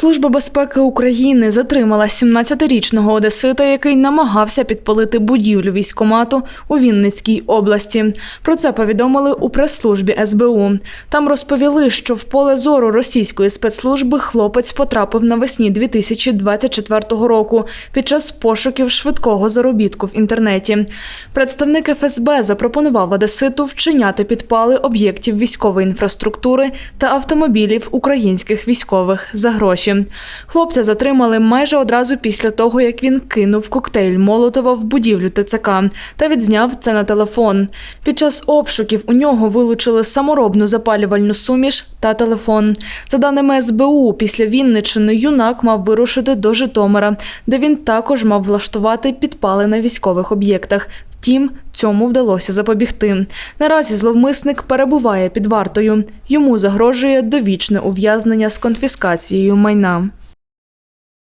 Служба безпеки України затримала 17-річного одесита, який намагався підпалити будівлю військомату у Вінницькій області. Про це повідомили у прес-службі СБУ. Там розповіли, що в поле зору російської спецслужби хлопець потрапив навесні 2024 року під час пошуків швидкого заробітку в інтернеті. Представник ФСБ запропонував одеситу вчиняти підпали об'єктів військової інфраструктури та автомобілів українських військових за гроші. Хлопця затримали майже одразу після того, як він кинув коктейль Молотова в будівлю ТЦК та відзняв це на телефон. Під час обшуків у нього вилучили саморобну запалювальну суміш та телефон. За даними СБУ, після Вінничини юнак мав вирушити до Житомира, де він також мав влаштувати підпали на військових об'єктах. Втім, цьому вдалося запобігти. Наразі зловмисник перебуває під вартою. Йому загрожує довічне ув'язнення з конфіскацією майна.